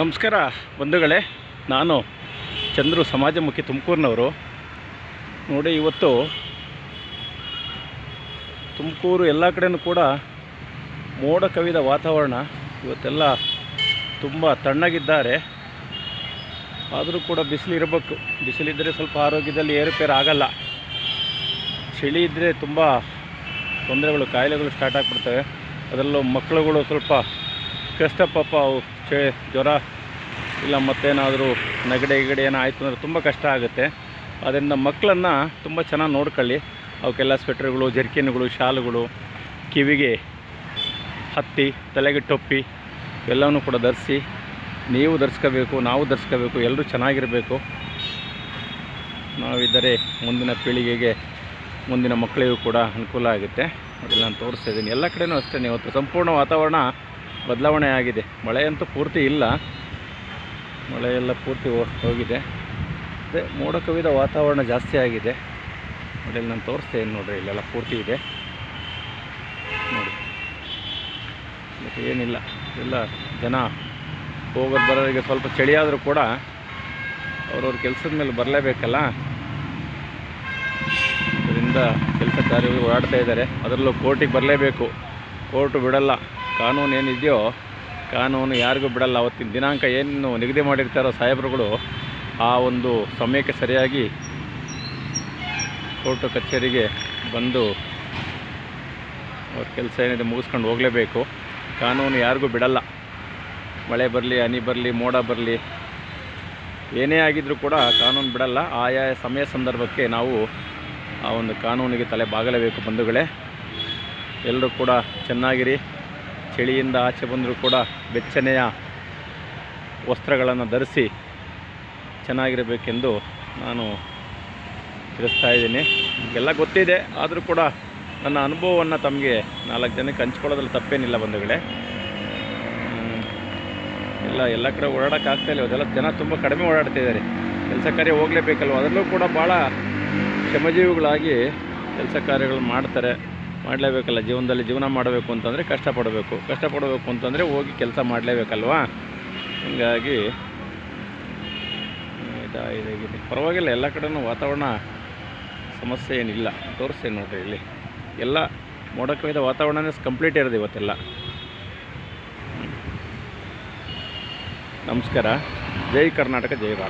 ನಮಸ್ಕಾರ ಬಂಧುಗಳೇ, ನಾನು ಚಂದ್ರು ಸಮಾಜಮುಖಿ ತುಮಕೂರಿನವರು. ನೋಡಿ, ಇವತ್ತು ತುಮಕೂರು ಎಲ್ಲ ಕಡೆಯೂ ಕೂಡ ಮೋಡ ಕವಿದ ವಾತಾವರಣ. ಇವತ್ತೆಲ್ಲ ತುಂಬ ತಣ್ಣಗಿದ್ದಾರೆ. ಆದರೂ ಕೂಡ ಬಿಸಿಲಿರಬೇಕು ಬಿಸಿಲಿದ್ದರೆ ಸ್ವಲ್ಪ ಆರೋಗ್ಯದಲ್ಲಿ ಏರುಪೇರು ಆಗಲ್ಲ. ಚಳಿ ಇದ್ದರೆ ತುಂಬ ತೊಂದರೆಗಳು, ಕಾಯಿಲೆಗಳು ಸ್ಟಾರ್ಟ್ ಆಗಿಬಿಡ್ತವೆ. ಅದರಲ್ಲೂ ಮಕ್ಕಳುಗಳು ಸ್ವಲ್ಪ ಕಷ್ಟ ಪಾಪ ಅವು ಚೆ ಜ್ವರ ಇಲ್ಲ ಮತ್ತೇನಾದರೂ ನೆಗಡಿ ಗಿಗಡಿ ಏನೋ ಆಯಿತು ಅಂದರೆ ತುಂಬ ಕಷ್ಟ ಆಗುತ್ತೆ. ಅದರಿಂದ ಮಕ್ಕಳನ್ನು ತುಂಬ ಚೆನ್ನಾಗಿ ನೋಡ್ಕೊಳ್ಳಿ. ಅವಕ್ಕೆಲ್ಲ ಸ್ವೆಟ್ರ್ಗಳು, ಜರ್ಕಿನ್ಗಳು, ಶಾಲುಗಳು, ಕಿವಿಗೆ ಹತ್ತಿ, ತಲೆಗೆ ಟೊಪ್ಪಿ ಎಲ್ಲವನ್ನೂ ಕೂಡ ಧರಿಸಿ ನೀವು ಧರಿಸ್ಕೋಬೇಕು, ನಾವು ಧರಿಸ್ಕೋಬೇಕು, ಎಲ್ಲರೂ ಚೆನ್ನಾಗಿರಬೇಕು. ನಾವಿದ್ದರೆ ಮುಂದಿನ ಪೀಳಿಗೆಗೆ, ಮುಂದಿನ ಮಕ್ಕಳಿಗೂ ಕೂಡ ಅನುಕೂಲ ಆಗುತ್ತೆ. ಅದೆಲ್ಲ ನಾನು ತೋರಿಸ್ತಾ ಇದ್ದೀನಿ. ಎಲ್ಲ ಕಡೆಯೂ ಅಷ್ಟೇ ಇವತ್ತು ಸಂಪೂರ್ಣ ವಾತಾವರಣ ಬದಲಾವಣೆ ಆಗಿದೆ. ಮಳೆ ಅಂತೂ ಪೂರ್ತಿ ಇಲ್ಲ. ಮಳೆಯೆಲ್ಲ ಪೂರ್ತಿ ಹೋಗಿದೆ. ಅದೇ ಮೋಡ ಕವಿದ ವಾತಾವರಣ ಜಾಸ್ತಿ ಆಗಿದೆ. ನೋಡಿ ನಾನು ತೋರಿಸ್ತೇನೆ ನೋಡಿರಿ, ಇಲ್ಲೆಲ್ಲ ಪೂರ್ತಿ ಇದೆ. ನೋಡಿ. ಏನಿಲ್ಲ. ಎಲ್ಲ ಜನ ಹೋಗೋದು ಬರೋರಿಗೆ ಸ್ವಲ್ಪ ಚಳಿಯಾದರೂ ಕೂಡ ಅವ್ರವ್ರ ಕೆಲಸದ ಮೇಲೆ ಬರಲೇಬೇಕಲ್ಲ? ಅದರಿಂದ ಕೆಲಸ ಕಾರ್ಯಗಳು ಓಡಾಡ್ತಾ ಇದ್ದಾರೆ. ಅದರಲ್ಲೂ ಕೋರ್ಟಿಗೆ ಬರಲೇಬೇಕು. ಕೋರ್ಟು ಬಿಡಲ್ಲ. ಕಾನೂನು ಏನಿದೆಯೋ ಕಾನೂನು ಯಾರಿಗೂ ಬಿಡಲ್ಲ. ಅವತ್ತಿನ ದಿನಾಂಕ ಏನು ನಿಗದಿ ಮಾಡಿರ್ತಾರೋ ಸಾಹೇಬರುಗಳು, ಆ ಒಂದು ಸಮಯಕ್ಕೆ ಸರಿಯಾಗಿ ಕೋರ್ಟ್ ಕಚೇರಿಗೆ ಬಂದು ಅವ್ರ ಕೆಲಸ ಏನಿದೆ ಮುಗಿಸ್ಕೊಂಡು ಹೋಗಲೇಬೇಕು. ಕಾನೂನು ಯಾರಿಗೂ ಬಿಡಲ್ಲ. ಮಳೆ ಬರಲಿ, ಹನಿ ಬರಲಿ, ಮೋಡ ಬರಲಿ, ಏನೇ ಆಗಿದ್ದರೂ ಕೂಡ ಕಾನೂನು ಬಿಡಲ್ಲ. ಆಯಾ ಸಮಯ ಸಂದರ್ಭಕ್ಕೆ ನಾವು ಆ ಒಂದು ಕಾನೂನಿಗೆ ತಲೆ ಬಾಗಲೇಬೇಕು ಬಂಧುಗಳೇ. ಎಲ್ಲರೂ ಕೂಡ ಚೆನ್ನಾಗಿರಿ. ಚಳಿಯಿಂದ ಆಚೆ ಬಂದರೂ ಕೂಡ ಬೆಚ್ಚನೆಯ ವಸ್ತ್ರಗಳನ್ನು ಧರಿಸಿ ಚೆನ್ನಾಗಿರಬೇಕೆಂದು ನಾನು ತಿಳಿಸ್ತಾ ಇದ್ದೀನಿ. ಎಲ್ಲ ಗೊತ್ತಿದೆ, ಆದರೂ ಕೂಡ ನನ್ನ ಅನುಭವವನ್ನು ತಮಗೆ ನಾಲ್ಕು ಜನಕ್ಕೆ ಹಂಚ್ಕೊಳ್ಳೋದ್ರಲ್ಲಿ ತಪ್ಪೇನಿಲ್ಲ ಬಂಧುಗಳೇ. ಇಲ್ಲ, ಎಲ್ಲ ಕಡೆ ಓಡಾಡೋಕ್ಕಾಗ್ತಾಯಿಲ್ಲ ಅದೆಲ್ಲ ಜನ ತುಂಬ ಕಡಿಮೆ ಓಡಾಡ್ತಿದ್ದಾರೆ ಕೆಲಸ ಕಾರ್ಯ ಹೋಗಲೇಬೇಕಲ್ವ? ಅದರಲ್ಲೂ ಕೂಡ ಭಾಳ ಶ್ರಮಜೀವಿಗಳಾಗಿ ಕೆಲಸ ಕಾರ್ಯಗಳು ಮಾಡ್ತಾರೆ. ಮಾಡಲೇಬೇಕಲ್ಲ, ಜೀವನದಲ್ಲಿ ಜೀವನ ಮಾಡಬೇಕು ಅಂತಂದರೆ ಕಷ್ಟಪಡಬೇಕು. ಕಷ್ಟಪಡಬೇಕು ಅಂತಂದರೆ ಹೋಗಿ ಕೆಲಸ ಮಾಡಲೇಬೇಕಲ್ವಾ? ಹೀಗಾಗಿ ಇದಾ ಇದಾಗಿದೆ. ಪರವಾಗಿಲ್ಲ, ಎಲ್ಲ ಕಡೆನೂ ವಾತಾವರಣ ಸಮಸ್ಯೆ ಏನಿಲ್ಲ. ತೋರಿಸ್ತೇನೆ ನೋಡಿರಿ ಇಲ್ಲಿ. ಎಲ್ಲ ಮೋಡ ಕವಿದ ವಾತಾವರಣನೇ ಕಂಪ್ಲೀಟ್ ಇರೋದು ಇವತ್ತೆಲ್ಲ. ನಮಸ್ಕಾರ. ಜೈ ಕರ್ನಾಟಕ, ಜೈ ಭಾರತ್.